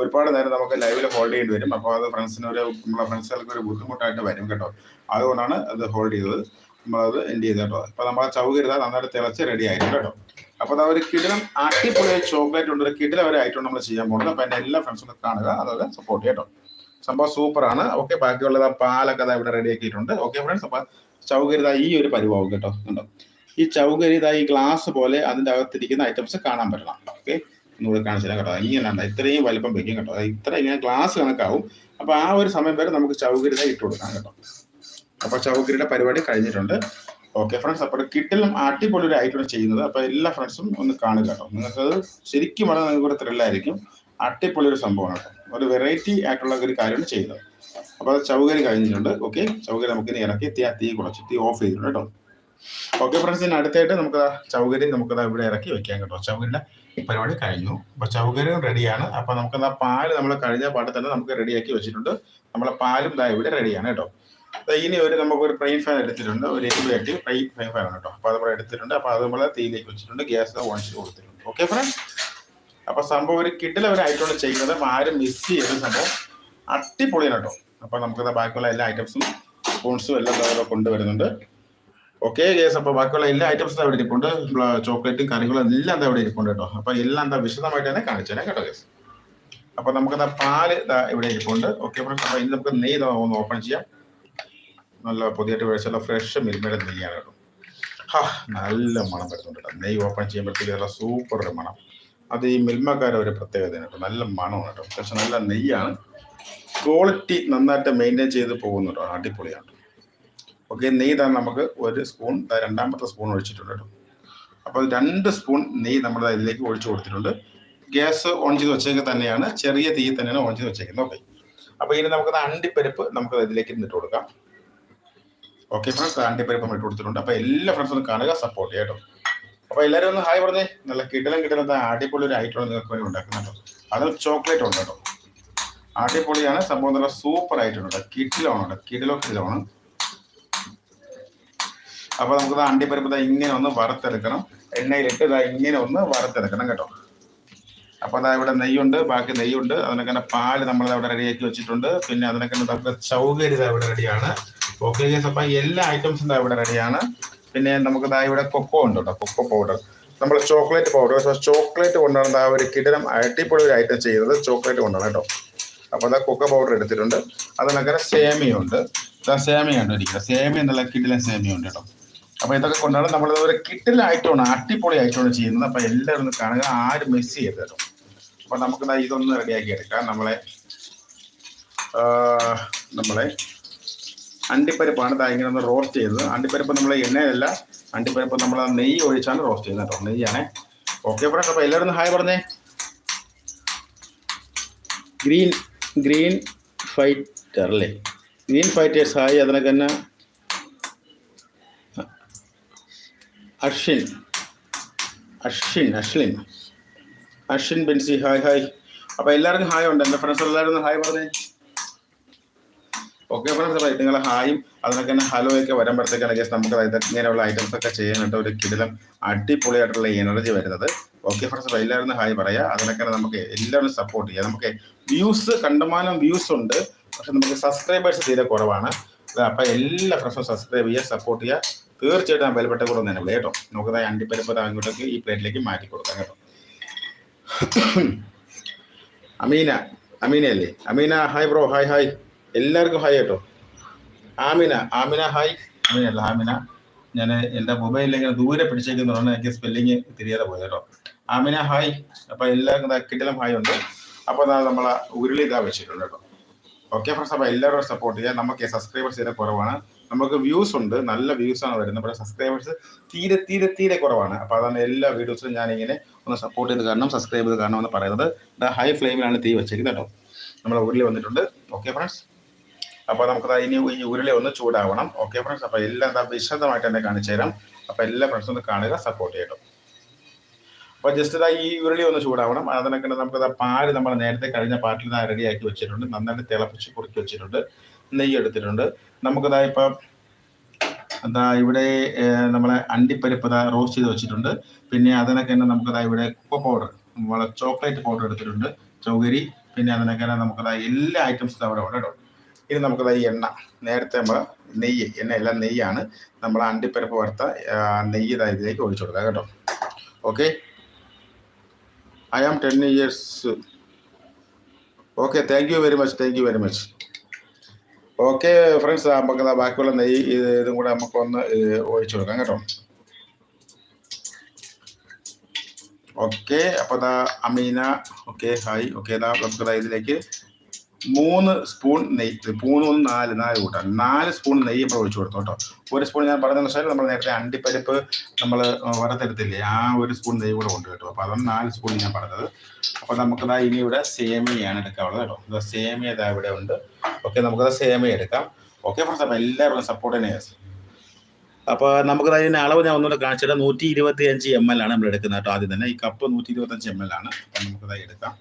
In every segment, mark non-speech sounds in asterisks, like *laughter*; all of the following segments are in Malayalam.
ഒരുപാട് നേരം നമുക്ക് ലൈവിൽ ഹോൾഡ് ചെയ്യേണ്ടി വരും. അപ്പോൾ അത് ഫ്രണ്ട്സിന് ഒരു നമ്മളെ ഫ്രണ്ട്സുകൾക്ക് ഒരു ബുദ്ധിമുട്ടായിട്ട് വരും കേട്ടോ. അതുകൊണ്ടാണ് അത് ഹോൾഡ് ചെയ്തത്. നമ്മളത് എൻഡ് ചെയ്ത് കേട്ടോ. അപ്പോൾ നമ്മളെ ചൗകര്യത നന്നായിട്ട് തിളച്ച് റെഡി ആയിരുന്നു കേട്ടോ. അപ്പോൾ അത് ഒരു കിടിലം അടിപൊളി ചോക്ലേറ്റ് ഉണ്ട്. ഒരു കിടിലം ഒരു ഐറ്റം നമ്മൾ ചെയ്യാൻ പോകുന്നത്. അപ്പോൾ എന്റെ എല്ലാ ഫ്രണ്ട്സും കാണുക. അതൊക്കെ സപ്പോർട്ട് കേട്ടോ. സംഭവം സൂപ്പറാണ്. ഓക്കെ ബാക്കിയുള്ളത് പാലൊക്കെ ഇവിടെ റെഡി ആക്കിയിട്ടുണ്ട്. ഓക്കെ ഫ്രണ്ട്സ് അപ്പോൾ ചൗകരിത ഈ ഒരു പരിവാവും കേട്ടോ. ഉണ്ടോ ഈ ചൗകരിത ഈ ഗ്ലാസ് പോലെ അതിന്റെ അകത്തിരിക്കുന്ന ഐറ്റംസ് കാണാൻ പറ്റണം. ഓക്കെ? ഒന്നുകൂടെ കാണിച്ചു തരാം കേട്ടോ ഇങ്ങനെ ഇത്രയും വലിപ്പം വെക്കും കേട്ടോ. ഇത്ര ഇങ്ങനെ ഗ്ലാസ് കണക്കാവും. അപ്പൊ ആ ഒരു സമയം വരെ നമുക്ക് ചൗകര്യത ഇട്ട് കൊടുക്കാം കേട്ടോ. അപ്പൊ ചൗകര്യയുടെ പരിപാടി കഴിഞ്ഞിട്ടുണ്ട്. ഓക്കെ ഫ്രണ്ട്സ് അപ്പോൾ കിട്ടിലും അടിപൊളി ഒരു ഐറ്റം ചെയ്യുന്നത്. അപ്പൊ എല്ലാ ഫ്രണ്ട്സും ഒന്ന് കാണുക കേട്ടോ. നിങ്ങൾക്കത് ശരിക്കും വളരെ നിങ്ങൾക്ക് ത്രില്ലായിരിക്കും അടിപൊളി ഒരു സംഭവമാണ് കേട്ടോ. ഒരു വെറൈറ്റി ആയിട്ടുള്ള ഒരു കാര്യമാണ് ചെയ്യുന്നത്. അപ്പൊ അത് ചൗകര്യം കഴിഞ്ഞിട്ടുണ്ട്. ഓക്കെ ചൗകര്യം നമുക്ക് ഇനി ഇറക്കി തീ തീ കുറച്ച് തീ ഓഫ് ചെയ്തിട്ടുണ്ട് കേട്ടോ. ഓക്കെ ഫ്രണ്ട്സ് ഇനി അടുത്തായിട്ട് നമുക്ക് ചൗകര്യം നമുക്ക് ഇവിടെ ഇറക്കി വെക്കാം കേട്ടോ. ചൗകരിയുടെ പരിപാടി കഴിഞ്ഞു. അപ്പൊ ചൗകര്യം റെഡിയാണ് അപ്പൊ നമുക്ക് എന്നാൽ പാൽ നമ്മൾ കഴിഞ്ഞ പാട്ട് തന്നെ നമുക്ക് റെഡിയാക്കി വെച്ചിട്ടുണ്ട്. നമ്മളെ പാലും ദാ ഇവിടെ റെഡിയാണ് കേട്ടോ. ഇനി ഒരു നമുക്ക് ഒരു പ്രൈൻ ഫാൻ എടുത്തിട്ടുണ്ട്. ഒരു എരിവ് ആയിട്ട് പ്രൈൻ ഫൈൻ ഫാൻ കേട്ടോ. അപ്പൊ അത് നമ്മൾ എടുത്തിട്ടുണ്ട്. അപ്പൊ അത് നമ്മൾ തീയിലേക്ക് വെച്ചിട്ടുണ്ട്. ഗ്യാസ് ഓൺ കൊടുത്തിട്ടുണ്ട്. ഓക്കെ ഫ്രണ്ട്സ് അപ്പൊ സംഭവം ഒരു ഒരു ഐറ്റം ചെയ്യുന്നത്. ആരും മിസ് ചെയ്യുന്ന സംഭവം. അടിപൊളിയാണ് കേട്ടോ. അപ്പൊ നമുക്ക് ബാക്കിയുള്ള എല്ലാ ഐറ്റംസും സ്പൂൺസും എല്ലാം കൊണ്ടുവരുന്നുണ്ട്. ഓക്കെ കേസ് അപ്പൊ ബാക്കിയുള്ള എല്ലാ ഐറ്റംസും അവിടെ ഇരിപ്പുണ്ട്. ചോക്ലേറ്റും കറികളും എല്ലാം അവിടെ ഇരിപ്പുണ്ട് കേട്ടോ. അപ്പൊ എല്ലാം എന്താ വിശദമായിട്ട് തന്നെ കാണിച്ചു കേട്ടോ കേസ് അപ്പൊ നമുക്ക് ദാ പാൽ ഇവിടെ ഇരിപ്പുണ്ട്. ഓക്കെ അപ്പൊ ഇനി നമുക്ക് നെയ്യ് ഒന്ന് ഓപ്പൺ ചെയ്യാം. നല്ല പുതിയതായിട്ട് മേടിച്ചുള്ള ഫ്രഷ് മിൽമയുടെ നെയ്യാണ് കേട്ടോ. ഹാ നല്ല മണം വരുന്നുണ്ട് കേട്ടോ. നെയ്യ് ഓപ്പൺ ചെയ്യുമ്പോഴത്തേക്ക് നല്ല സൂപ്പർ ഒരു മണം. അത് ഈ മിൽമക്കാരുടെ ഒരു പ്രത്യേകതയാണ് കേട്ടോ. നല്ല മണമാണ് കേട്ടോ. പക്ഷെ നല്ല നെയ്യാണ്. ക്വാളിറ്റി നന്നായിട്ട് മെയിന്റെയിൻ ചെയ്ത് പോകുന്നുണ്ടോ അടിപൊളിയാണ്. ഓക്കെ നെയ്യ് തന്നെ നമുക്ക് ഒരു സ്പൂൺ രണ്ടാമത്തെ സ്പൂൺ ഒഴിച്ചിട്ടുണ്ട് കേട്ടോ. അപ്പോൾ രണ്ട് സ്പൂൺ നെയ്യ് നമ്മൾ ദാ ഇതിലേക്ക് ഒഴിച്ചു കൊടുത്തിട്ടുണ്ട്. ഗ്യാസ് ഓൺ ചെയ്ത് വെച്ചേക്ക് തന്നെയാണ്. ചെറിയ തീയിൽ തന്നെയാണ് ഓൺ ചെയ്ത് വെച്ചേക്കുന്നത്. ഓക്കെ അപ്പോൾ ഇനി നമുക്ക് അണ്ടിപ്പരിപ്പ് നമുക്ക് ഇതിലേക്ക് ഇട്ട് കൊടുക്കാം. ഓക്കെ ഫ്രണ്ട്സ് അണ്ടിപ്പരിപ്പ് ഇട്ട് കൊടുത്തിട്ടുണ്ട്. അപ്പോൾ എല്ലാ ഫ്രണ്ട്സും കാണുക സപ്പോർട്ട് ചെയ്യാം കേട്ടോ. അപ്പോൾ എല്ലാവരും ഒന്ന് ഹായ് പറഞ്ഞേ. നല്ല കിടലം കിടലം അടിപൊളി ഒരു ഐറ്റം നിങ്ങൾക്ക് വേണ്ടി ഉണ്ടാക്കുന്നത് അത് ചോക്ലേറ്റ് ഉണ്ട് കേട്ടോ. അടിപൊളിയാണ്. സംഭവം നല്ല സൂപ്പർ ആയിട്ടുണ്ട് കിഡിലാണ് കിഡിലോ കിഡിലാണ് അപ്പൊ നമുക്ക് അണ്ടിപ്പരിപ്പ് ഇതാ ഇങ്ങനെ ഒന്ന് വറുത്തെടുക്കണം. എണ്ണയിലിട്ട് ഇതാ ഇങ്ങനെ ഒന്ന് വറുത്തെടുക്കണം കേട്ടോ. അപ്പൊ അതാ ഇവിടെ നെയ്യുണ്ട് ബാക്കി നെയ്യുണ്ട്. അതിനൊക്കെ തന്നെ പാൽ നമ്മൾ അവിടെ റെഡിയാക്കി വെച്ചിട്ടുണ്ട്. പിന്നെ അതിനൊക്കെ നമുക്ക് ചൗകരി ഇവിടെ റെഡിയാണ് ഓക്കെ അപ്പൊ എല്ലാ ഐറ്റംസും ഇവിടെ റെഡിയാണ് പിന്നെ നമുക്ക് ദാ ഇവിടെ കൊക്കോ ഉണ്ട് കേട്ടോ കൊക്കോ പൗഡർ നമ്മൾ ചോക്ലേറ്റ് പൗഡർ ചോക്ലേറ്റ് കൊണ്ടാണ് ദാ ഒരു കിടനം അടിപൊളി ഒരു ഐറ്റം ചെയ്യുന്നത്. ചോക്ലേറ്റ് കൊണ്ടാണ് കേട്ടോ. അപ്പോൾ അതാ കൊക്കോ പൗഡർ എടുത്തിട്ടുണ്ട്. അതിനൊക്കെ സേമിയുണ്ട് സേമിയ സേമിയാണ് ഇരിക്കുന്നത് സേമിയ എന്നുള്ള കിഡിലെ സേമിയുണ്ട് കേട്ടോ. അപ്പോൾ ഇതൊക്കെ കൊണ്ടാണ് നമ്മൾ ഒരു കിട്ടിലായിട്ടാണ് അടിപൊളി ആയിട്ടാണ് ചെയ്യുന്നത്. അപ്പോൾ എല്ലാവരും കാണുക. ആരും മിസ് ചെയ്യരുത് കേട്ടോ. അപ്പോൾ നമുക്ക് ഇതൊന്ന് റെഡിയാക്കി എടുക്കാം. നമ്മളെ നമ്മളെ അണ്ടിപ്പരിപ്പാണ് ഇങ്ങനെ ഒന്ന് റോസ്റ്റ് ചെയ്തത് അണ്ടിപ്പരിപ്പ് നമ്മൾ എണ്ണയല്ല അണ്ടിപ്പരിപ്പ് നമ്മൾ നെയ്യ് ഒഴിച്ചാണ് റോസ്റ്റ് ചെയ്യുന്നത് കേട്ടോ. നെയ്യാണ്. ഓക്കെ ഫ്രണ്ട്സ് അപ്പോൾ എല്ലാവരും ഹായ് പറഞ്ഞേ. ഗ്രീൻ ഗ്രീൻ ഫൈറ്റർ അല്ലേ? ഗ്രീൻ ഫൈറ്റേഴ്സ് ഹായ് അതിനൊക്കെ തന്നെ Ashwin. Ashwin Ashlin Ashwin Bency hi hi. അപ്പോൾ എല്ലാവർക്കും ഹായ് ഉണ്ട്. എന്റെ ഫ്രണ്ട്സ് എല്ലാവരും ഹായ് പറഞ്ഞേ? ഓക്കെ ഫ്രണ്ട്സ് അപ്പോൾ നിങ്ങളെ ഹായും അതിനൊക്കെ തന്നെ ഹലോ ഒക്കെ വരുമ്പോഴത്തേക്കാണ് നമുക്ക് ഇങ്ങനെയുള്ള ഐറ്റംസ് ഒക്കെ ചെയ്യാനായിട്ട് ഒരു കിടിലം അടിപൊളിയായിട്ടുള്ള എനർജി വരുന്നത്. ഓക്കെ ഫ്രണ്ട്സ് അപ്പോൾ എല്ലാവരും ഹായ് പറയാം. അതിനൊക്കെ നമുക്ക് എല്ലാവരും സപ്പോർട്ട് ചെയ്യാം. നമുക്ക് വ്യൂസ് കണ്ടമാനം വ്യൂസ് ഉണ്ട്. പക്ഷെ നമുക്ക് സബ്സ്ക്രൈബേഴ്സ് തീരെ കുറവാണ്. അപ്പൊ എല്ലാ ഫ്രണ്ട്സും സബ്സ്ക്രൈബ് ചെയ്യുക സപ്പോർട്ട് ചെയ്യുക. തീർച്ചയായിട്ടും ആ ബലപ്പെട്ട കൂടെ തന്നെ കേട്ടോ. നമുക്ക് അണ്ടിപ്പരിപ്പ് താങ്കോട്ടേക്ക് ഈ പ്ലേറ്റിലേക്ക് മാറ്റി കൊടുക്കാം കേട്ടോ. അമീന അമീന അല്ലേ? Ameena hi bro hi hi എല്ലാവർക്കും ഹായ് കേട്ടോ. ആമിന ആമിന ഹായ് അമീന അല്ല ആമിന. ഞാൻ എന്റെ മൊബൈലിൽ ഇങ്ങനെ ദൂരെ പിടിച്ചേക്കുന്നതുകൊണ്ട് എനിക്ക് സ്പെല്ലിങ് തിരിയാതെ പോയത് കേട്ടോ. ആമിന ഹായ് അപ്പം എല്ലാവർക്കും ദാ കിടിലം ഹായ് ഉണ്ട്. അപ്പോൾ നമ്മൾ ഉരുളി ഇതാ വെച്ചിട്ടുണ്ട് കേട്ടോ. ഓക്കെ ഫ്രണ്ട്സ് അപ്പോൾ എല്ലാവരും സപ്പോർട്ട് ചെയ്യുക നമുക്ക് സബ്സ്ക്രൈബേഴ്സ് ചെയ്ത കുറവാണ്. നമുക്ക് വ്യൂസ് ഉണ്ട് നല്ല വ്യൂസ് ആണ് വരുന്നത്. പക്ഷേ സബ്സ്ക്രൈബേഴ്സ് തീരെ തീരെ തീരെ കുറവാണ്. അപ്പോൾ അതാണ് എല്ലാ വീഡിയോസിലും ഇങ്ങനെ ഒന്ന് സപ്പോർട്ട് ചെയ്ത് കാരണം സബ്സ്ക്രൈബ് ചെയ്ത് കാരണം എന്ന് പറയുന്നത്. ഹൈ ഫ്ലെയിമിലാണ് തീ വെച്ചിരിക്കുന്നത് കേട്ടോ. നമ്മൾ ഉരുളി വന്നിട്ടുണ്ട്. ഓക്കെ ഫ്രണ്ട്സ് അപ്പോൾ നമുക്ക് ഇനി ഈ ഉരുളി ഒന്ന് ചൂടാവണം. ഓക്കെ ഫ്രണ്ട്സ് അപ്പോൾ എല്ലാം എന്താ വിശദമായിട്ട് തന്നെ കാണിച്ചു തരാം. അപ്പോൾ എല്ലാ ഫ്രണ്ട്സും ഒന്ന് കാണുക സപ്പോർട്ട് ചെയ്യട്ടോ അപ്പോൾ ജസ്റ്റ് ഇതാ ഈ ഉരുളി ഒന്ന് ചൂടാവണം. അതിനൊക്കെ നമുക്ക് പാൽ നമ്മൾ നേരത്തെ കഴിഞ്ഞ പാട്ടിൽ നിന്ന് റെഡിയാക്കി വെച്ചിട്ടുണ്ട്. നന്നായിട്ട് തിളപ്പിച്ച് കുറുക്കി വെച്ചിട്ടുണ്ട്. നെയ്യ് എടുത്തിട്ടുണ്ട് നമുക്കതാ ഇപ്പം എന്താ ഇവിടെ നമ്മളെ അണ്ടിപ്പരിപ്പ് റോസ്റ്റ് ചെയ്ത് വെച്ചിട്ടുണ്ട്. പിന്നെ അതിനൊക്കെ തന്നെ നമുക്കതാ ഇവിടെ കുപ്പ പൗഡർ നമ്മളെ ചോക്ലേറ്റ് പൗഡർ എടുത്തിട്ടുണ്ട്. ചൗകരി. പിന്നെ അതിനൊക്കെ തന്നെ നമുക്കതാ എല്ലാ ഐറ്റംസും അവിടെ ഉണ്ട് കേട്ടോ. ഇനി നമുക്കതാ എണ്ണ. നേരത്തെ നമ്മൾ നെയ്യ് എണ്ണ എല്ലാം നെയ്യാണ്. നമ്മൾ അണ്ടിപ്പരിപ്പ് വറുത്ത നെയ്യ് ഇതാ ഇതിലേക്ക് ഒഴിച്ചു കൊടുക്കാം കേട്ടോ. Okay I am ten years okay thank you very much thank you very much okay friends നമുക്ക് ബാക്കിയുള്ള നെയ്യ് ഇത് ഇതും കൂടെ നമുക്കൊന്ന് ഒഴിച്ചു കൊടുക്കാം കേട്ടോ. ഓക്കെ അപ്പോൾ അമീന ഓക്കെ ഹായ് ഓക്കെ ദാ നമുക്ക് ഇതിലേക്ക് മൂന്ന് സ്പൂൺ നെയ്യ് മൂന്ന് ഒന്ന് നാല് നാല് കൂട്ടാം. നാല് സ്പൂൺ നെയ്യ് ഇപ്പോൾ ഒഴിച്ചു കൊടുത്തു കേട്ടോ. ഒരു സ്പൂൺ ഞാൻ പറഞ്ഞതെന്ന് വെച്ചാൽ നമ്മൾ നേരത്തെ അണ്ടിപ്പരിപ്പ് നമ്മൾ വറുത്തെടുത്തില്ലേ ആ ഒരു സ്പൂൺ നെയ്യ് കൂടെ കൊണ്ട് കേട്ടോ. അപ്പോൾ അതാണ് നാല് സ്പൂൺ ഞാൻ പറഞ്ഞത്. അപ്പോൾ നമുക്കതാ ഇനി ഇവിടെ സേമിയാണ് എടുക്കാവുള്ളത് കേട്ടോ. ഇതാ സേമിയ ഇതാ ഇവിടെ ഉണ്ട്. ഓക്കെ നമുക്കത് സേമിയ എടുക്കാം. ഓക്കെ ഫ്രണ്ട്സ് അപ്പോൾ എല്ലാവരും സപ്പോർട്ട് തന്നെ അപ്പോൾ നമുക്ക് അതിന്റെ അളവ് ഞാൻ ഒന്നുകൂടെ കാണിച്ചിട്ട് നൂറ്റി ഇരുപത്തി അഞ്ച് എം എൽ ആണ് നമ്മൾ എടുക്കുന്നത് കേട്ടോ ആദ്യം തന്നെ. ഈ കപ്പ് നൂറ്റി ഇരുപത്തഞ്ച് എം എൽ ആണ് അപ്പം നമുക്കതായി എടുക്കാം.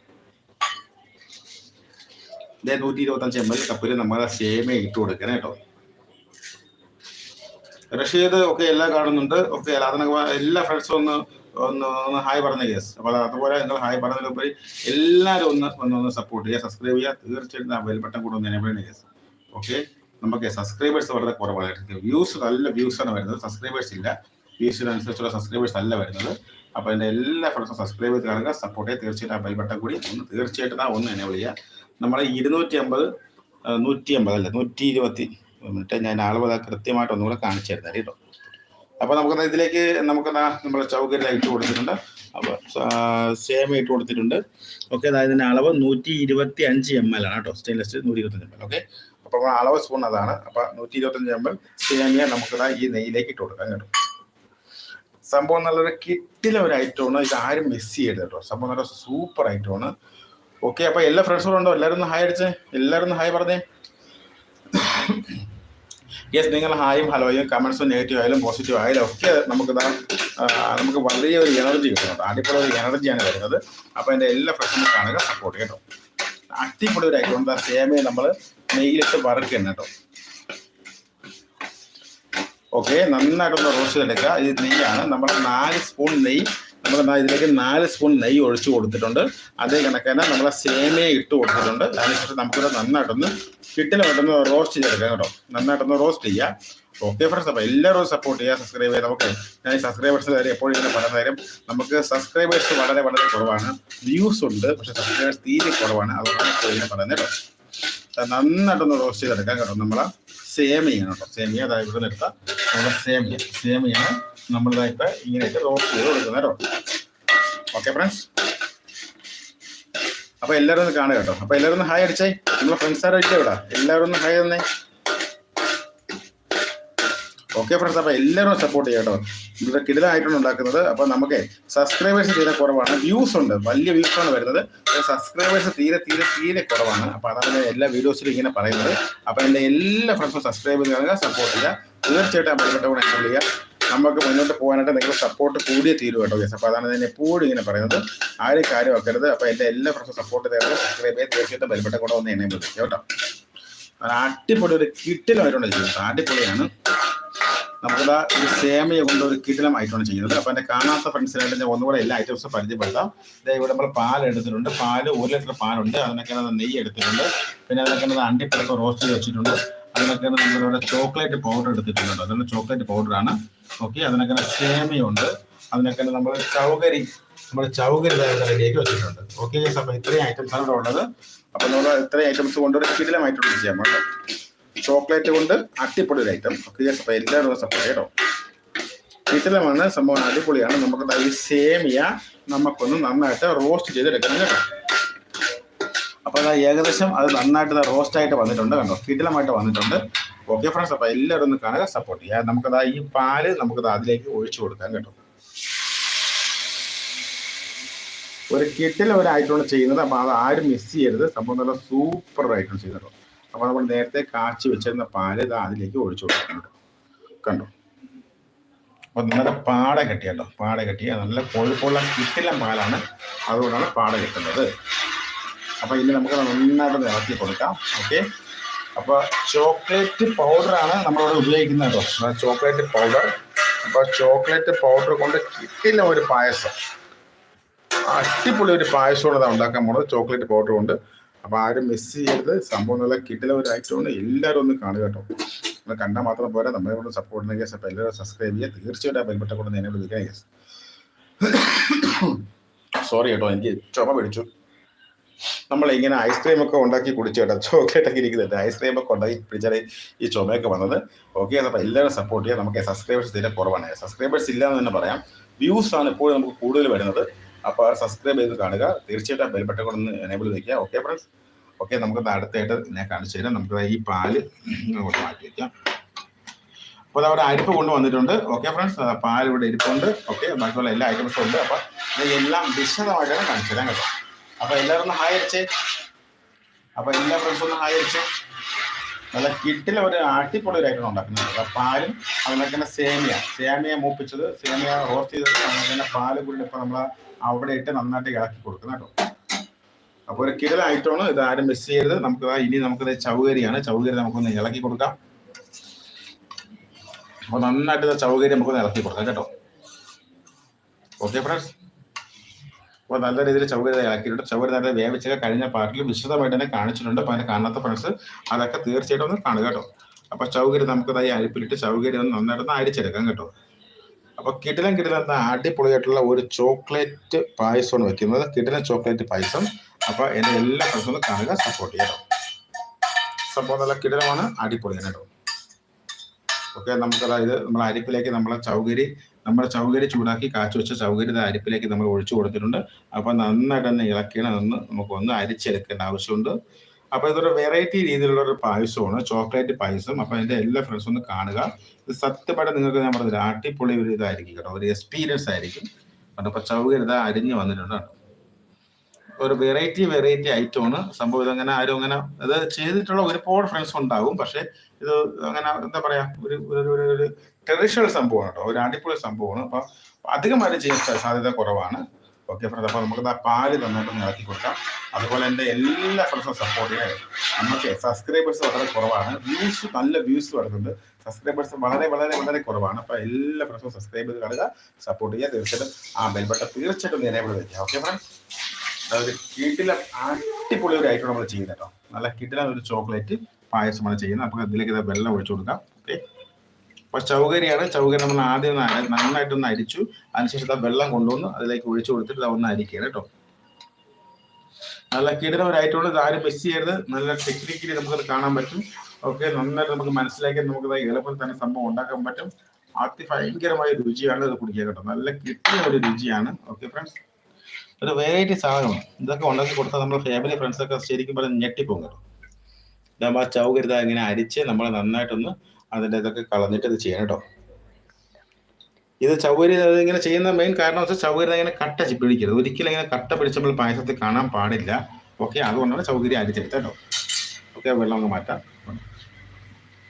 ഇതേ നൂറ്റി ഇരുപത്തഞ്ച് എം എൽ കപ്പിൽ നമ്മൾ സേമിയ ഇട്ട് കൊടുക്കണം കേട്ടോ. റഷീദ് ഒക്കെ എല്ലാം കാണുന്നുണ്ട്. ഒക്കെ അതിനൊക്കെ എല്ലാ ഫ്രണ്ട്സും ഒന്ന് ഒന്ന് ഒന്ന് ഹായ് പറഞ്ഞ കേസ്. അപ്പോൾ അതുപോലെ നിങ്ങൾ ഹായ് പറഞ്ഞതിലുപരി എല്ലാവരും ഒന്ന് ഒന്ന് ഒന്ന് സപ്പോർട്ട് ചെയ്യുക. സബ്സ്ക്രൈബ് ചെയ്യുക. തീർച്ചയായിട്ടും ആ ബെൽ ബട്ടൺ കൂടെ ഒന്ന് എനേബിൾ കേസ്. ഓക്കെ നമുക്ക് സബ്സ്ക്രൈബേഴ്സ് വളരെ കുറവാണ്. വ്യൂസ് നല്ല വ്യൂസ് ആണ് വരുന്നത്. സബ്സ്ക്രൈബേഴ്സ് ഇല്ല. വ്യൂസിനനുസരിച്ചുള്ള സബ്സ്ക്രൈബേഴ്സ് അല്ല വരുന്നത്. അപ്പോൾ എന്റെ എല്ലാ ഫ്രണ്ട്സും സബ്സ്ക്രൈബ് ചെയ്ത് കാണുക സപ്പോർട്ട് ചെയ്യുക. തീർച്ചയായിട്ടും ആ ബെൽ ബട്ടൺ കൂടി ഒന്ന് തീർച്ചയായിട്ടും ആ ഒന്ന് എനേബിൾ ചെയ്യുക. നമ്മൾ ഇരുന്നൂറ്റി അമ്പത് നൂറ്റി അമ്പത് അല്ല? നൂറ്റി ഇരുപത്തി എന്നിട്ട് ഞാൻ അളവ് കൃത്യമായിട്ട് ഒന്നുകൂടെ കാണിച്ചു തരുന്നത് കേട്ടോ. അപ്പോൾ നമുക്ക് ഇതിലേക്ക് നമുക്ക് നമ്മുടെ ചൗകര്യം ഇട്ട് കൊടുത്തിട്ടുണ്ട്. അപ്പോൾ സേമ ഇട്ട് കൊടുത്തിട്ടുണ്ട്. ഓക്കെ അതായത് ഇതിന്റെ അളവ് നൂറ്റി ഇരുപത്തി അഞ്ച് എം എൽ ആണ് കേട്ടോ. സ്റ്റെയിൻലെസ് നൂറ്റി ഇരുപത്തഞ്ച് എം എൽ ഓക്കെ? അപ്പോൾ നമ്മൾ അളവ് സ്പൂൺ അതാണ്. അപ്പോൾ നൂറ്റി ഇരുപത്തഞ്ച് എം എൽ സേമിയ നമുക്കിതാ ഈ നെയ്യിലേക്ക് ഇട്ട് കൊടുക്കാം കേട്ടോ. സംഭവം നല്ലൊരു കിട്ടിലെ ഒരു ഐറ്റമാണ് ഇത് ആരും മിസ് ചെയ്യരുത് കേട്ടോ. സംഭവം നല്ല സൂപ്പർ ഐറ്റമാണ് ഓക്കെ അപ്പോൾ എല്ലാ ഫ്രണ്ട്സുകളും ഉണ്ടോ? എല്ലാവരും ഒന്ന് ഹായ് അടിച്ചേ. എല്ലാവരും ഒന്ന് ഹായ് പറഞ്ഞേ. യെസ് നിങ്ങൾ ഹായും ഹലോയും കമൻസും നെഗറ്റീവ് ആയാലും പോസിറ്റീവ് ആയാലും ഒക്കെ നമുക്ക് നമുക്ക് വലിയ ഒരു എനർജി കിട്ടുന്നുണ്ട്. അടിപൊളി ഒരു എനർജിയാണ് വരുന്നത്. അപ്പോൾ എന്റെ എല്ലാ ഫ്രണ്ട്സും കാണുക സപ്പോർട്ട് കേട്ടോ അടിപൊളി ഒരു അക്കൗണ്ട് എന്താ സേമേ നമ്മൾ നെയ്യിലിട്ട് വറുക്കണം കേട്ടോ. ഓക്കെ നന്നായിട്ടൊന്ന് റോസ്റ്റ് എടുക്കുക ഇത് നെയ്യാണ്. നമ്മൾ നാല് സ്പൂൺ നെയ്യ് നമ്മൾ ഇതിലേക്ക് നാല് സ്പൂൺ നെയ്യ് ഒഴിച്ചു കൊടുത്തിട്ടുണ്ട്. അതേ കണക്കിന് നമ്മൾ സേമിയ ഇട്ട് കൊടുത്തിട്ടുണ്ട്. അതിനുശേഷം നമുക്കിത് നന്നായിട്ടൊന്ന് കിട്ടിലുമായിട്ടൊന്ന് റോസ്റ്റ് ചെയ്തെടുക്കാം കേട്ടോ. നന്നായിട്ടൊന്ന് റോസ്റ്റ് ചെയ്യുക ഓക്കെ ഫ്രണ്ട്സ് അപ്പോൾ എല്ലാവരും സപ്പോർട്ട് ചെയ്യുക സബ്സ്ക്രൈബ് ചെയ്യുക നമുക്ക് ഞാൻ സബ്സ്ക്രൈബേഴ്സ് കാര്യം എപ്പോഴും ഇങ്ങനെ പറയുന്ന കാര്യം നമുക്ക് സബ്സ്ക്രൈബേഴ്സ് വളരെ വളരെ കുറവാണ്. വ്യൂസ് ഉണ്ട് പക്ഷേ സബ്സ്ക്രൈബേഴ്സ് തീരെ കുറവാണ്. അതുകൊണ്ട് ഇപ്പോൾ ഇങ്ങനെ പറയുന്നത് കേട്ടോ. നന്നായിട്ടൊന്ന് റോസ്റ്റ് ചെയ്തെടുക്കാം കേട്ടോ നമ്മൾ സേമിയാണ് കേട്ടോ. സേമിയ അതായത് ഇവിടെ നിന്ന് എടുത്താൽ നമ്മുടെ സേമിയ. സേമിയാണ് നമ്മളിതാ ഇപ്പം ഇങ്ങനെയൊക്കെ റോസ്റ്റ് ചെയ്ത് കൊടുക്കുന്നത് കേട്ടോ. ഓക്കെ ഫ്രണ്ട്സ് അപ്പോൾ എല്ലാവരും ഒന്ന് കാണുക കേട്ടോ. അപ്പോൾ എല്ലാവരും ഒന്ന് ഹായ് അടിച്ചേ. നമ്മളെ ഫ്രണ്ട്സ് ആരും അടിച്ചേ ഇവിടെ? എല്ലാവരും ഒന്ന് ഹായ് തന്നേ. ഓക്കെ ഫ്രണ്ട്സ് അപ്പോൾ എല്ലാവരും സപ്പോർട്ട് ചെയ്യാം കേട്ടോ. ഇത് കിടിലായിട്ടാണ് ഉണ്ടാക്കുന്നത്. അപ്പോൾ നമുക്ക് സബ്സ്ക്രൈബേഴ്സ് തീരെ കുറവാണ്. വ്യൂസ് ഉണ്ട്. വലിയ വ്യൂസ് ആണ് വരുന്നത്. സബ്സ്ക്രൈബേഴ്സ് തീരെ തീരെ തീരെ കുറവാണ്. അപ്പോൾ അതാണ് എല്ലാ വീഡിയോസിലും ഇങ്ങനെ പറയുന്നത്. അപ്പോൾ എന്റെ എല്ലാ ഫ്രണ്ട്സും സബ്സ്ക്രൈബ് ചെയ്യുക സപ്പോർട്ട് ചെയ്യുക തീർച്ചയായിട്ടും ആ ബന്ധപ്പെട്ട കൂടെ എൻറോൾ ചെയ്യുക നമുക്ക് മുന്നോട്ട് പോകാനായിട്ട് നിങ്ങൾ സപ്പോർട്ട് കൂടിയേ തീരും കേട്ടോ ഗസ് അപ്പോൾ അതാണ് ഞാൻ എപ്പോഴും ഇങ്ങനെ പറയുന്നത്. ആരും കാര്യമാക്കരുത് അപ്പോൾ എന്റെ എല്ലാ ഫ്രണ്ട്സും സപ്പോർട്ട് തരുന്നത് സബ്സ്ക്രൈബ് ചെയ്ത് തീർച്ചയായിട്ടും ബലപ്പെട്ട കൂടെ ഒന്ന് എന്നെ വിളിക്കും കേട്ടോ? അടിപൊളി ഒരു കിട്ടിലായിട്ടുണ്ട് ചെയ്യുന്നത് അടിപൊളിയാണ്. നമുക്കിതാ ഒരു സേമിയ കൊണ്ട് ഒരു കിടിലമായിട്ടാണ് ചെയ്യുന്നത്. അപ്പോൾ എന്റെ കാണാത്ത ഫ്രണ്ട്സിനായിട്ട് ഞാൻ ഒന്നുകൂടെ എല്ലാ ഐറ്റംസും പരിചയപ്പെടുത്താം. ഇതേ ഇവിടെ നമ്മൾ പാൽ എടുത്തിട്ടുണ്ട്. പാൽ ഒരു ലിറ്റർ പാലുണ്ട്. അതിനൊക്കെ നെയ്യ് എടുത്തിട്ടുണ്ട്. പിന്നെ അതിനൊക്കെ അണ്ടിപ്പഴക്കം റോസ്റ്റ് ചെയ്ത് വെച്ചിട്ടുണ്ട്. അതിനൊക്കെ നമ്മളിവിടെ ചോക്ലേറ്റ് പൗഡർ എടുത്തിട്ടുണ്ട്. അതാണ് ചോക്ലേറ്റ് പൗഡറാണ് ഓക്കെ അതിനൊക്കെ സേമിയ ഉണ്ട് അതിനൊക്കെ നമ്മൾ ചൗകരി നമ്മൾ ചൗകരി റെഡിയാക്കി വെച്ചിട്ടുണ്ട്. ഓക്കെ അപ്പം ഇത്രയും ഐറ്റംസ് ആണ് ഇവിടെ ഉള്ളത്. അപ്പോൾ നമ്മൾ ഇത്രയും ഐറ്റംസ് കൊണ്ട് ഒരു കിടിലമായിട്ടുണ്ട് ചെയ്യാൻ കേട്ടോ. ചോക്ലേറ്റ് കൊണ്ട് അട്ടിപ്പൊടി ഒരു ഐറ്റം ഓക്കെ അപ്പോൾ എല്ലാവരും സപ്പോർട്ട് കേട്ടോ. കിടിലമാണ് സംഭവം അടിപൊളിയാണ്. നമുക്ക് ഈ സേമിയ നമുക്കൊന്ന് നന്നായിട്ട് റോസ്റ്റ് ചെയ്തെടുക്കണം കേട്ടോ. അപ്പോൾ അത് ഏകദേശം അത് നന്നായിട്ട് റോസ്റ്റ് ആയിട്ട് വന്നിട്ടുണ്ട് കണ്ടോ? കിടിലമായിട്ട് വന്നിട്ടുണ്ട്. ഓക്കെ ഫ്രണ്ട്സ് അപ്പോൾ എല്ലാവരും ഒന്ന് കാണുക സപ്പോർട്ട് ചെയ്യുക. നമുക്കത് ഈ പാൽ നമുക്കത് അതിലേക്ക് ഒഴിച്ചു കൊടുക്കാം കേട്ടോ. ഒരു കിട്ടിൽ ഒരായിട്ടാണ് ചെയ്യുന്നത് അപ്പോൾ അത് ആരും മിസ് ചെയ്യരുത്. സംഭവം നല്ല സൂപ്പർ ആയിട്ടാണ് ചെയ്യുന്നത് അപ്പോൾ നമ്മൾ നേരത്തെ കാച്ചി വെച്ചിരുന്ന പാൽ ഇത് അതിലേക്ക് ഒഴിച്ചു കൊടുക്കുന്നുണ്ട് കണ്ടോ? അപ്പോൾ നല്ല പാട കെട്ടിയല്ലോ പാട കെട്ടിയ നല്ല കൊഴുപ്പുള്ള കിട്ടില്ല പാലാണ് അതുകൊണ്ടാണ് പാട കെട്ടുന്നത്. അപ്പോൾ ഇനി നമുക്ക് നന്നായിട്ട് ഇളക്കി കൊടുക്കാം. ഓക്കെ അപ്പോൾ ചോക്ലേറ്റ് പൗഡറാണ് നമ്മളിവിടെ ഉപയോഗിക്കുന്നത് കേട്ടോ. Chocolate powder. അപ്പോൾ ചോക്ലേറ്റ് പൗഡർ കൊണ്ട് കിട്ടില്ല ഒരു പായസം. അടിപൊളി ഒരു പായസമാണ് അത് ഉണ്ടാക്കാൻ പോണത് ചോക്ലേറ്റ് പൗഡർ കൊണ്ട്. അപ്പോൾ ആരും മിസ് ചെയ്യരുത്. സംഭവം നല്ല കിട്ടില്ല ഒരു ഐറ്റമാണ് എല്ലാവരും ഒന്ന് കാണുക കേട്ടോ. നിങ്ങൾ കണ്ടാൽ മാത്രം പോരാ. നമ്മളെ കൊണ്ട് സപ്പോർട്ട് ചെയ്യുന്ന കേസ് അപ്പൊ എല്ലാവരും സബ്സ്ക്രൈബ് ചെയ്യുക. തീർച്ചയായിട്ടും ആ ബെൽബട്ട കൊണ്ട് എന്നെ വിളിക്കാൻ സോറി *coughs* കേട്ടോ എനിക്ക് ചുമ പിടിച്ചു. നമ്മൾ ഇങ്ങനെ ഐസ്ക്രീം ഒക്കെ ഉണ്ടാക്കി കുടിച്ചു കേട്ടോ. ചോക്ലേറ്റ് ഒക്കെ ഇരിക്കുന്നുണ്ട്. ഐസ്ക്രീം ഒക്കെ ഉണ്ടാക്കി പിടിച്ചാൽ ഈ ചുമയൊക്കെ വന്നത്. ഓക്കെ അപ്പോൾ എല്ലാവരും സപ്പോർട്ട് ചെയ്യാം നമുക്ക് സബ്സ്ക്രൈബേഴ്സ് തീരെ കുറവാണ്. സബ്സ്ക്രൈബേഴ്സ് ഇല്ല എന്ന് തന്നെ പറയാം. വ്യൂസ് ആണ് ഇപ്പോഴും നമുക്ക് കൂടുതൽ വരുന്നത്. അപ്പോൾ സബ്സ്ക്രൈബ് ചെയ്ത് കാണുക. തീർച്ചയായിട്ടും ബെൽ ബട്ടൺ കൊണ്ട് ഒന്ന് എനേബിൾ വയ്ക്കുക ഓക്കെ ഫ്രണ്ട്സ് ഓക്കെ നമുക്ക് അടുത്തായിട്ട് ഞാൻ കാണിച്ചു തരാം. നമുക്ക് ഈ പാൽ ഇങ്ങോട്ട് മാറ്റി വയ്ക്കാം അപ്പോൾ അവിടെ അരിപ്പ് കൊണ്ട് വന്നിട്ടുണ്ട്. ഓക്കെ ഫ്രണ്ട്സ് പാൽ ഇവിടെ ഇരിപ്പുണ്ട്. ഓക്കെ ബാക്കിയുള്ള എല്ലാ ഐറ്റംസും ഉണ്ട്. അപ്പോൾ എല്ലാം വിശദമായിട്ടാണ് കാണിച്ചു തരാം കേട്ടോ. അപ്പോൾ എല്ലാവരും ഒന്ന് ഹായ് അടിച്ചേ. അപ്പോൾ എല്ലാ ഫ്രണ്ട്സും ഒന്ന് ഹായ് അടിച്ചേ. നല്ല കിട്ടിലെ ഒരു അടിപൊളി ഒരു ഐറ്റം ഉണ്ടാക്കുന്നത്. അപ്പോൾ പാലും അതുപോലെ തന്നെ സേമിയ. സേമിയ മൂപ്പിച്ചത് സേമിയ റോസ്റ്റ് ചെയ്തത് അതുപോലെ തന്നെ പാൽ കൂടി ഇപ്പോൾ നമ്മൾ അവിടെ ഇട്ട് നന്നായിട്ട് ഇളക്കി കൊടുക്കുന്ന കേട്ടോ. അപ്പോൾ ഒരു കിടല ഐറ്റമാണ്. ഇത് ആരും മിസ് ചെയ്യരുത്. നമുക്ക് ഇനി നമുക്കിത് ചൗകരിയാണ്. ചൗകരി നമുക്കൊന്ന് ഇളക്കി കൊടുക്കാം. അപ്പോൾ നന്നായിട്ട് ഇത് ചൗകര്യം നമുക്കൊന്ന് ഇളക്കി കൊടുക്കാം കേട്ടോ. ഓക്കെ ഫ്രണ്ട്സ് അപ്പോൾ നല്ല രീതിയിൽ ചൗകര്യം ഇളക്കിയിട്ടുണ്ട് ചൗകര്യം നല്ല വേവിച്ചൊക്കെ കഴിഞ്ഞ പാർട്ടിൽ വിശദമായിട്ട് തന്നെ കാണിച്ചിട്ടുണ്ട്. അപ്പോൾ അതിനെ കാണാത്ത ഫ്രണ്ട്സ് അതൊക്കെ തീർച്ചയായിട്ടും ഒന്ന് കാണുക കേട്ടോ. അപ്പോൾ ചൗകര്യം നമുക്ക് ഈ അരിപ്പിലിട്ട് ചൗകര്യം ഒന്ന് നന്നായിട്ടൊന്ന് അരിച്ചെടുക്കാം കേട്ടോ. അപ്പൊ കിടിലം കിടിലം എന്ന അടിപൊളിയായിട്ടുള്ള ഒരു ചോക്ലേറ്റ് പായസമാണ് വെക്കുന്നത്. കിടിലൻ ചോക്ലേറ്റ് പായസം. അപ്പൊ എന്റെ എല്ലാ ഫ്രണ്ട്സും കാണുക സപ്പോർട്ട് ചെയ്യാം സംഭവം നല്ല കിടിലമാണ് അടിപൊളിയാണ് കേട്ടോ. ഓക്കെ നമുക്കതായത് നമ്മൾ അരിപ്പിലേക്ക് നമ്മളെ ചൗകരി നമ്മുടെ ചൗകരി ചൂടാക്കി കാച്ചു വെച്ച ചൗകരി അരിപ്പിലേക്ക് നമ്മൾ ഒഴിച്ചു കൊടുത്തിട്ടുണ്ട്. അപ്പൊ നന്നായിട്ട് തന്നെ നമുക്ക് ഒന്ന് അരിച്ചെടുക്കേണ്ട ആവശ്യമുണ്ട്. അപ്പൊ ഇതൊരു വെറൈറ്റി രീതിയിലുള്ള ഒരു പായസമാണ്. ചോക്ലേറ്റ് പായസം. അപ്പൊ അതിന്റെ എല്ലാ ഫ്രണ്ട്സും ഒന്ന് കാണുക. ഇത് സത്യമായിട്ട് നിങ്ങൾക്ക് ഞാൻ പറഞ്ഞത് അടിപൊളി ഒരു ഇതായിരിക്കും കേട്ടോ. ഒരു എക്സ്പീരിയൻസ് ആയിരിക്കും. അപ്പൊ ചൗകര്യം ഇതാ അരിഞ്ഞ് വന്നിട്ടുണ്ട് ഒരു വെറൈറ്റി വെറൈറ്റി ഐറ്റമാണ് സംഭവം ഇതങ്ങനെ ആരും അങ്ങനെ അത് ചെയ്തിട്ടുള്ള ഒരുപാട് ഫ്രണ്ട്സ് ഉണ്ടാകും പക്ഷെ ഇത് അങ്ങനെ എന്താ പറയാ ഒരു ഒരു ട്രഡീഷണൽ സംഭവമാണ് കേട്ടോ. ഒരു അടിപൊളി സംഭവമാണ്. അപ്പൊ ആരും ചെയ്യാൻ സാധ്യത കുറവാണ്. ഓക്കെ ഫ്രണ്ട്സ് അപ്പോൾ നമുക്ക് ആ പാൽ നന്നായിട്ട് ഇറക്കി കൊടുക്കാം. അതുപോലെ എന്റെ എല്ലാ ഫ്രണ്ട്സും സപ്പോർട്ട് ചെയ്യാൻ നമുക്ക് സബ്സ്ക്രൈബേഴ്സ് വളരെ കുറവാണ്. വ്യൂസ് നല്ല വ്യൂസ് വരുന്നുണ്ട്. സബ്സ്ക്രൈബേഴ്സ് വളരെ വളരെ വളരെ കുറവാണ്. അപ്പോൾ എല്ലാ ഫ്രണ്ട്സും സബ്സ്ക്രൈബ് ചെയ്ത് കാണുക. സപ്പോർട്ട് ചെയ്യുക. തീർച്ചയായിട്ടും ആ ബെൽബട്ടൺ തീർച്ചയായിട്ടും ഇവിടെ വയ്ക്കുക ഓക്കെ ഫ്രണ്ട്സ് അതായത് കിട്ടിലെ അടിപൊളി ഒരു ഐറ്റം നമ്മൾ ചെയ്യുന്നത് കേട്ടോ. നല്ല കിട്ടിലെ ഒരു ചോക്ലേറ്റ് പായസമാണ് ചെയ്യുന്നത്. അപ്പോൾ അതിലേക്ക് വെള്ളം ഒഴിച്ചു കൊടുക്കാം. ഓക്കെ അപ്പൊ ചൗകരിയാണ്. ചൗകരി നമ്മൾ ആദ്യം നന്നായിട്ടൊന്ന് അരിച്ചു. അതിനുശേഷം ആ വെള്ളം കൊണ്ടുവന്നു. അതിലേക്ക് ഒഴിച്ചു കൊടുത്തിട്ട് ഒന്ന് അരിക്കുകയാണ് കേട്ടോ. നല്ല കിടന്ന ഒരു ഐറ്റം ഇത് ആരും മിസ് ചെയ്യരുത്. നല്ല ടെക്നിക്കലി നമുക്കത് കാണാൻ പറ്റും. ഓക്കെ നന്നായിട്ട് നമുക്ക് മനസ്സിലാക്കി നമുക്ക് എളുപ്പം തന്നെ സംഭവം ഉണ്ടാക്കാൻ പറ്റും. അതിഭയങ്കരമായ രുചിയാണ് ഇത് കുടിക്കുക കേട്ടോ. നല്ല കിട്ടിയ ഒരു രുചിയാണ്. ഓക്കെ ഫ്രണ്ട്സ് ഒരു വെറൈറ്റി സാധനമാണ്. ഇതൊക്കെ ഉണ്ടാക്കി കൊടുത്താൽ നമ്മുടെ ഫാമിലി ഫ്രണ്ട്സൊക്കെ ശരിക്കും പറഞ്ഞാൽ ഞെട്ടിപ്പോകും കേട്ടോ. നമ്മൾ ആ ചൗകരിത ഇങ്ങനെ അരിച്ച് നമ്മൾ നന്നായിട്ടൊന്ന് അതിന്റെ ഇതൊക്കെ കളഞ്ഞിട്ട് ഇത് ചെയ്യണം കേട്ടോ. ഇത് ചൗകര്യം ഇങ്ങനെ ചെയ്യുന്ന മെയിൻ കാരണം വെച്ചാൽ ചൗകര്യം ഇങ്ങനെ കട്ട പിടിക്കരുത്. ഒരിക്കലും ഇങ്ങനെ കട്ട പിടിച്ച് നമ്മൾ പായസത്തിൽ കാണാൻ പാടില്ല. ഓക്കെ അതുകൊണ്ടാണ് ചൗകര്യം അരിച്ചെടുത്തത് കേട്ടോ. ഓക്കെ വെള്ളം അങ്ങ് മാറ്റാം.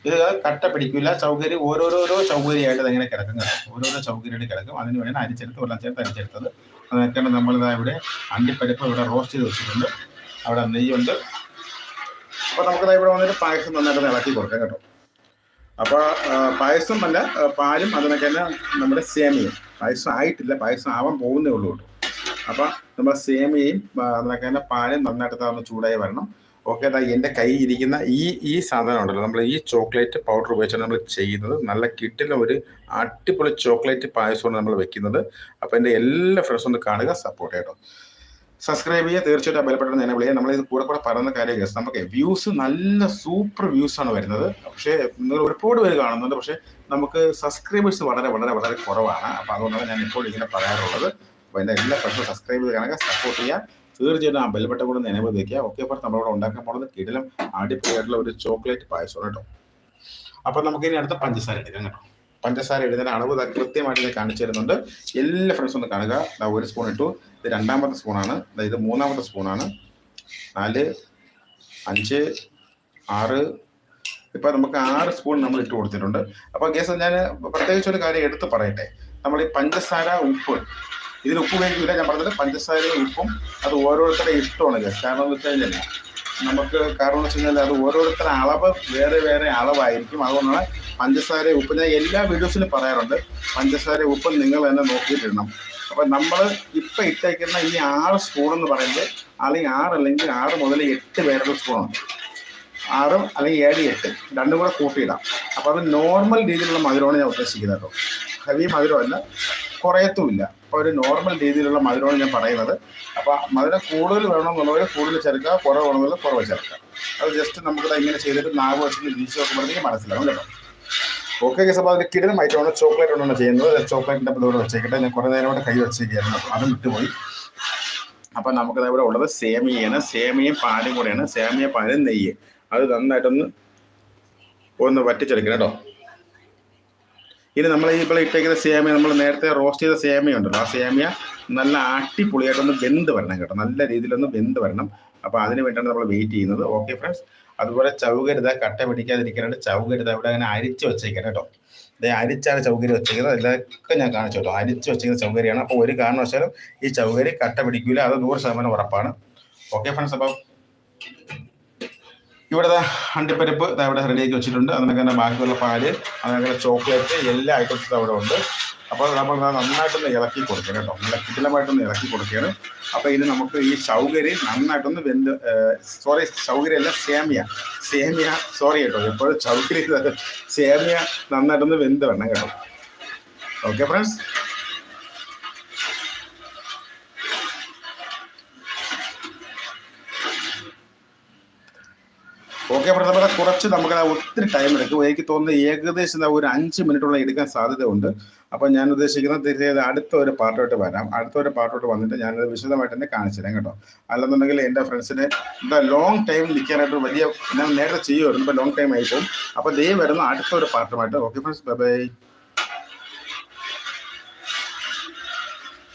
ഇത് കട്ട പിടിക്കില്ല സൗകര്യം ഓരോരോരോ സൗകര്യമായിട്ട് അതിങ്ങനെ കിടക്കും ഓരോരോ സൗകര്യമായിട്ട് കിടക്കും. അതിന് വേണ്ടി അരിച്ചെടുത്ത് വെള്ളം ചേർത്ത് അരിച്ചെടുത്തത്. അതൊക്കെയാണ് നമ്മളിതാ ഇവിടെ അണ്ടിപ്പരിപ്പ് ഇവിടെ റോസ്റ്റ് ചെയ്ത് വെച്ചിട്ടുണ്ട്. അവിടെ നെയ്യുണ്ട്. അപ്പോൾ നമുക്കതാ ഇവിടെ വന്നിട്ട് പായസം നന്നായിട്ട് ഇളക്കി കൊടുക്കാം കേട്ടോ. അപ്പോൾ പായസം അല്ല പാലും അതിനൊക്കെ തന്നെ നമ്മുടെ സേമിയും പായസം ആയിട്ടില്ല പായസം ആവാൻ പോകുന്നേ ഉള്ളൂ കേട്ടോ. അപ്പോൾ നമ്മുടെ സേമിയയും അതിനൊക്കെ തന്നെ പാലും നന്നായിട്ട് തന്നെ ചൂടായി വരണം. ഓക്കെ അതാ എന്റെ കയ്യിൽ ഇരിക്കുന്ന ഈ ഈ സാധനം ഉണ്ടല്ലോ. നമ്മൾ ഈ ചോക്ലേറ്റ് പൗഡർ ഉപയോഗിച്ചാണ് നമ്മൾ ചെയ്യുന്നത്. നല്ല കിട്ടില്ല ഒരു അടിപൊളി ചോക്ലേറ്റ് പായസമാണ് നമ്മൾ വെക്കുന്നത്. അപ്പോൾ എന്റെ എല്ലാ ഫ്രണ്ട്സും ഒന്ന് കാണുക സപ്പോർട്ട് ചെയ്യട്ടോ. സബ്സ്ക്രൈബ് ചെയ്യുക. തീർച്ചയായിട്ടും ബലപ്പെട്ട എന്നെ വിളിക്കുക. നമ്മൾ ഇത് കൂടെ കൂടെ പറയുന്ന കാര്യം കേസ് നമുക്ക് വ്യൂസ് നല്ല സൂപ്പർ വ്യൂസ് ആണ് വരുന്നത്. പക്ഷേ നിങ്ങൾ ഒരുപാട് പേര് കാണുന്നുണ്ട്. പക്ഷേ നമുക്ക് സബ്സ്ക്രൈബേഴ്സ് വളരെ വളരെ വളരെ കുറവാണ്. അപ്പോൾ അതുകൊണ്ടാണ് ഞാൻ ഇപ്പോൾ ഇങ്ങനെ പറയാറുള്ളത്. അപ്പോൾ എന്റെ എല്ലാ ഫ്രണ്ട്സും സബ്സ്ക്രൈബ് ചെയ്ത് കാണുക സപ്പോർട്ട് ചെയ്യുക. തീർച്ചയായിട്ടും ആ ബെൽബട്ടം കൂടെ നിലവ് വയ്ക്കുക ഓക്കെ അപ്പോൾ നമ്മളിവിടെ ഉണ്ടാക്കാൻ പോകുന്നത് കിടിലം അടിപൊളിയായിട്ടുള്ള ഒരു ചോക്ലേറ്റ് പായസം കേട്ടോ. അപ്പം നമുക്ക് ഇനി അടുത്ത പഞ്ചസാര എടുക്കാം കേട്ടോ. പഞ്ചസാര ഇടുന്നതിന് അളവ് കൃത്യമായിട്ട് ഞാൻ കാണിച്ചു തരുന്നുണ്ട് എല്ലാ ഫ്രണ്ട്സും ഒന്ന് കാണുക. ഒരു സ്പൂൺ ഇട്ടു. ഇത് രണ്ടാമത്തെ സ്പൂണാണ് ഇത് മൂന്നാമത്തെ സ്പൂണാണ് നാല് അഞ്ച് ആറ്. ഇപ്പൊ നമുക്ക് ആറ് സ്പൂൺ നമ്മൾ ഇട്ട് കൊടുത്തിട്ടുണ്ട്. അപ്പൊ ഗ്യാസ് ഞാൻ പ്രത്യേകിച്ച് ഒരു കാര്യം എടുത്ത് പറയട്ടെ. നമ്മൾ ഈ പഞ്ചസാര ഉപ്പ്. ഇതിൽ ഉപ്പ് ഉപയോഗിക്കില്ല. ഞാൻ പറഞ്ഞത് പഞ്ചസാരയും ഉപ്പും അത് ഓരോരുത്തരുടെ ഇഷ്ടമാണ് ഗ്യാസ് കാരണം എന്ന് വെച്ച് കഴിഞ്ഞാൽ നമുക്ക് കാരണം എന്ന് വെച്ച് കഴിഞ്ഞാൽ അത് ഓരോരുത്തരുടെ അളവ് വേറെ വേറെ അളവായിരിക്കും. അതുകൊണ്ടാണ് പഞ്ചസാര ഉപ്പ് ഞാൻ എല്ലാ വീഡിയോസിലും പറയാറുണ്ട്. പഞ്ചസാര ഉപ്പ് നിങ്ങൾ തന്നെ നോക്കിയിട്ടിടണം. അപ്പം നമ്മൾ ഇപ്പം ഇട്ടേക്കുന്ന ഈ ആറ് സ്പൂൺ എന്ന് പറയുന്നത് അല്ലെങ്കിൽ ആറ് അല്ലെങ്കിൽ ആറ് മുതൽ എട്ട് പേരുടെ സ്പൂണുണ്ട് ആറും അല്ലെങ്കിൽ ഏഴ് എട്ട് രണ്ടും കൂടെ കൂട്ടിയിടാം. അപ്പോൾ അത് നോർമൽ രീതിയിലുള്ള മധുരമാണ് ഞാൻ ഉദ്ദേശിക്കുന്നത് കേട്ടോ. ഹെവി മധുരമല്ല കുറയത്തുമില്ല. അപ്പോൾ ഒരു നോർമൽ രീതിയിലുള്ള മധുരമാണ് ഞാൻ പറയുന്നത്. അപ്പോൾ മധുരം കൂടുതൽ വേണമെന്നുള്ളവർ കൂടുതൽ ചേർക്കുക കുറവ് വേണമെന്നുള്ളത് കുറവ് ചേർക്കുക. അത് ജസ്റ്റ് നമുക്ക് ഇങ്ങനെ ചെയ്തിട്ട് നാവ് വെച്ചിട്ട് രുചിച്ച് നോക്കുമ്പോഴത്തേക്ക് മനസ്സിലാവും കേട്ടോ. ഓക്കെ അപ്പോൾ അതിൽ കിടലും ഐറ്റമാണ് ചോക്ലേറ്റ് കൊണ്ടാണ് ചെയ്യുന്നത്. ചോക്ലേറ്റിന്റെ ഇവിടെ വെച്ചേക്കട്ടെ. ഞാൻ കുറേ നേരം കൂടെ കൈ വെച്ചേക്കായിരുന്നു. അപ്പോൾ അതും വിട്ടുപോയി. അപ്പം നമുക്കത് ഇവിടെ ഉള്ളത് സേമിയാണ് സേമിയയും പാലും കൂടെയാണ്. സേമിയ പാലും നെയ്യ്. അത് നന്നായിട്ടൊന്ന് ഒന്ന് വറ്റിച്ചെടുക്കണം കേട്ടോ. ഇനി നമ്മൾ ഇപ്പോൾ ഇട്ടേക്കുന്ന സേമിയ നമ്മൾ നേരത്തെ റോസ്റ്റ് ചെയ്ത സേമിയ ഉണ്ടല്ലോ. ആ സേമിയ നല്ല അടിപൊളിയായിട്ടൊന്ന് വെന്ത് വരണം കേട്ടോ. നല്ല രീതിയിലൊന്ന് വെന്ത് വരണം. അപ്പോൾ അതിന് വേണ്ടിയാണ് നമ്മൾ വെയിറ്റ് ചെയ്യുന്നത്. ഓക്കെ ഫ്രണ്ട്സ് അതുപോലെ ചൗകരുത കട്ട പിടിക്കാതിരിക്കാനായിട്ട് ചൗകരുത ഇവിടെ അങ്ങനെ അരിച്ച് വെച്ചേക്കണം കേട്ടോ ഇത് അരിച്ചാണ് ചൗകര്യം വെച്ചേക്കുന്നത്. എല്ലാവർക്കും ഞാൻ കാണിച്ചു കേട്ടോ. അരിച്ച് വെച്ചേക്കുന്ന ചൗകര്യമാണ് അപ്പോൾ ഒരു കാരണവശാലും ഈ ചൗകര്യം കട്ട പിടിക്കില്ല അത് നൂറ് ശതമാനം ഉറപ്പാണ്. ഓക്കെ ഫ്രണ്ട്സ് അപ്പോൾ ഇവിടെ അണ്ടിപ്പരിപ്പ് ഇവിടെ റെഡിയാക്കി വെച്ചിട്ടുണ്ട്. അതിനൊക്കെ തന്നെ ബാക്കിയുള്ള പാൽ അതിനൊക്കെ ചോക്ലേറ്റ് എല്ലാ ഐറ്റംസും അവിടെ ഉണ്ട്. അപ്പോൾ നമ്മൾ നന്നായിട്ടൊന്ന് ഇളക്കി കൊടുക്കണം കേട്ടോ. നല്ല കിടിലമായിട്ടൊന്ന് ഇളക്കി കൊടുക്കുകയാണ്. അപ്പോൾ ഇനി നമുക്ക് ഈ സൗകര്യം നന്നായിട്ടൊന്ന് വെന്ത് സോറി സൗകര്യം അല്ല സേമിയ. സേമിയ സോറി കേട്ടോ എപ്പോഴും സൗകര്യം സേമിയ നന്നായിട്ടൊന്ന് വെന്ത് വേണം കേട്ടോ. ഓക്കെ ഫ്രണ്ട്സ് ഓക്കെ അപ്പോൾ കുറച്ച് നമുക്ക് ഒത്തിരി ടൈം എടുക്കും. എനിക്ക് തോന്നുന്നത് ഏകദേശം ഒരു അഞ്ച് മിനിറ്റോളം എടുക്കാൻ സാധ്യതയുണ്ട്. അപ്പോൾ ഞാൻ ഉദ്ദേശിക്കുന്നത് തീർച്ചയായും അടുത്ത ഒരു പാർട്ടോട്ട് വരാം. അടുത്ത ഒരു പാർട്ടോട്ട് വന്നിട്ട് ഞാനത് വിശദമായിട്ട് തന്നെ കാണിച്ചു തരാം കേട്ടോ. അല്ലെന്നുണ്ടെങ്കിൽ എന്റെ ഫ്രണ്ട്സിന് എന്താ ലോങ് ടൈം നിൽക്കാനായിട്ട് വലിയ ഞാൻ നേരത്തെ ചെയ്യുമായിരുന്നു ഇപ്പോൾ ലോങ് ടൈം ആയിപ്പോവും അപ്പോൾ ദേ വരുന്ന അടുത്ത ഒരു പാർട്ടുമായിട്ട് ഓക്കെ ഫ്രണ്ട്സ് ബൈ ബൈ